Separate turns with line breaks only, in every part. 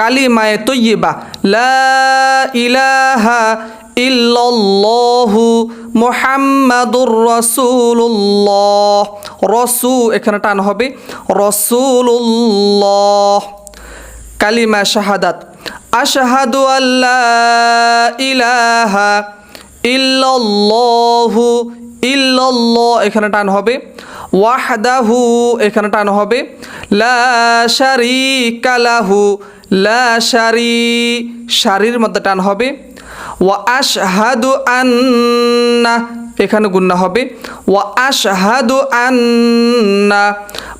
কালিমায়ে তৈয়বা, লা ইলাহা ইল্লাল্লাহু মুহাম্মাদুর রাসূলুল্লাহ। রসু এখানে টান হবে রসুল্লাহ কালিমা শাহাদাত, আশহাদু আল্লাহ ইলাহা ইল্লাল্লাহ এখানে টান হবে ওয়াহদাহু, এখানে টান হবে। লা শারিকা লাহু, লা শারি, শারির মধ্যে টান হবে। ওয়া আশহাদু আন্না, এখানে গুন্না হবে। ওয়া আশহাদু আন্না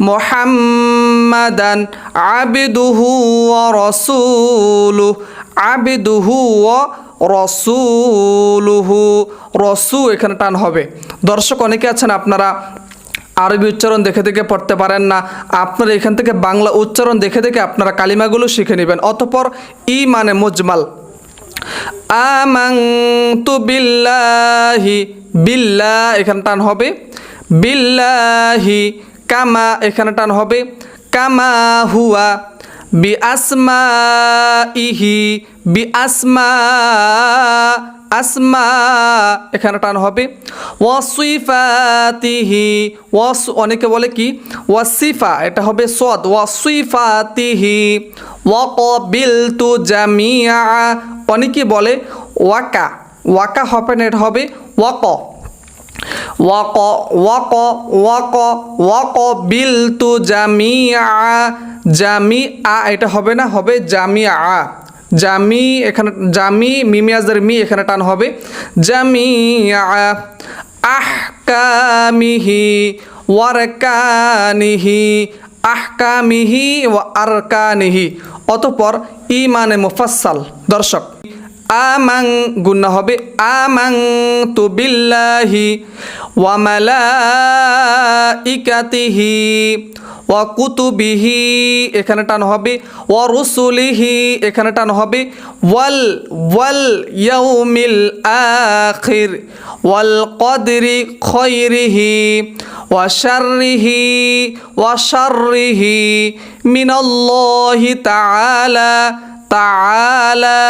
মুহাম্মাদান আবিদুহু ওয়া রাসূলুহু, আবিদুহু ওয়া রসুলুহু। রসু এখানে টান হবে। দর্শক অনেকে আছেন আপনারা আরবি উচ্চারণ দেখে দেখে পড়তে পারেন না। আপনারা এখান থেকে বাংলা উচ্চারণ দেখে দেখে আপনারা কালিমাগুলো শিখে নেবেন। অতপর ই মানে মুজমাল। আমাংতু বিল্লাহি বিল্লাহ এখানে টান হবে। বিল্লাহি কামা এখানে টান হবে। কামা হুয়া বি আসমা ইহি বি আসমা আসমা, এখানে টান হবে। ওয়াসিফাতিহি, ওয়াস অনেকে বলে কি? ওয়াসিফা, এটা হবে সদ। ওয়াসিফাতিহি ওয়াকবিল তু জামিয়া অনেকে বলে ওয়াকা ওয়াকা হবে না, এটা হবে walk. Walk walk walk walk বিল তু জামিয়া জামি আ এটা হবে না, হবে জামিয়া জামি এখানে, জামি মিমিয়াজের মি এখানে টান হবে। জামি আহকামিহি ওয়ারকানিহি, আহকামিহি ও আরকানিহি অতপর ইমানে মুফাসাল দর্শক। আমাং গুন্না হবে আমাং তু বিল্লাহি ওয়া মালাইকাতিহি ওয়া কুতুবিহি, এখানে টান হবে, ওয়া রুসুলিহি, এখানে টান হবে, ওয়াল ওয়াল ইয়াউমিল আখির, ওয়াল কদরি খৈরিহি ওয়া শাররিহি ওয়া শাররিহি মিনাল্লাহি তাআলা তাআলা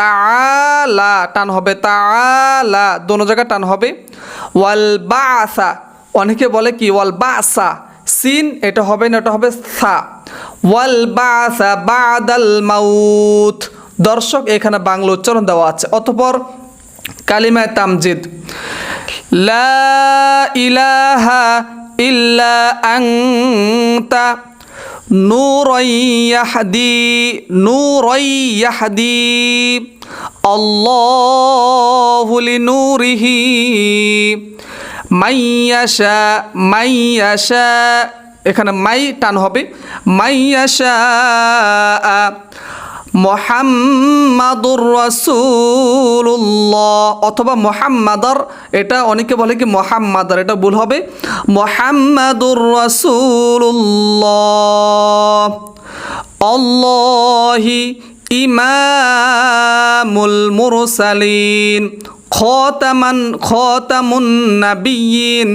তাআলা, টান হবে তাআলা, দোনো জায়গায় টান হবে। ওয়াল বাসা অনেকে বলে কি ওয়াল বাসা সিন, এটা হবে না, এটা হবে সা। ওয়াল বাসা বাদাল মাউত, দর্শক, এখানে বাংলা উচ্চারণ দেওয়া আছে। অতপর কালিমায় তামজিদ, লা ইলাহা ইল্লা আংতা নূরাই ইয়াহদি অল্লাহুলি নূরিহি মাইয়াশা মাইয়াশা এখানে মাই টান হবে। মাইয়াশা মোহাম্মাদুর রসুল্লাহ অথবা মোহাম্মাদার, এটা অনেকে বলে কি মোহাম্মাদার, এটা ভুল হবে। মোহাম্মাদুর রসুল্লাহ ইমামুল মুরসালিন, খতামান, খতামুন নাবিয়িন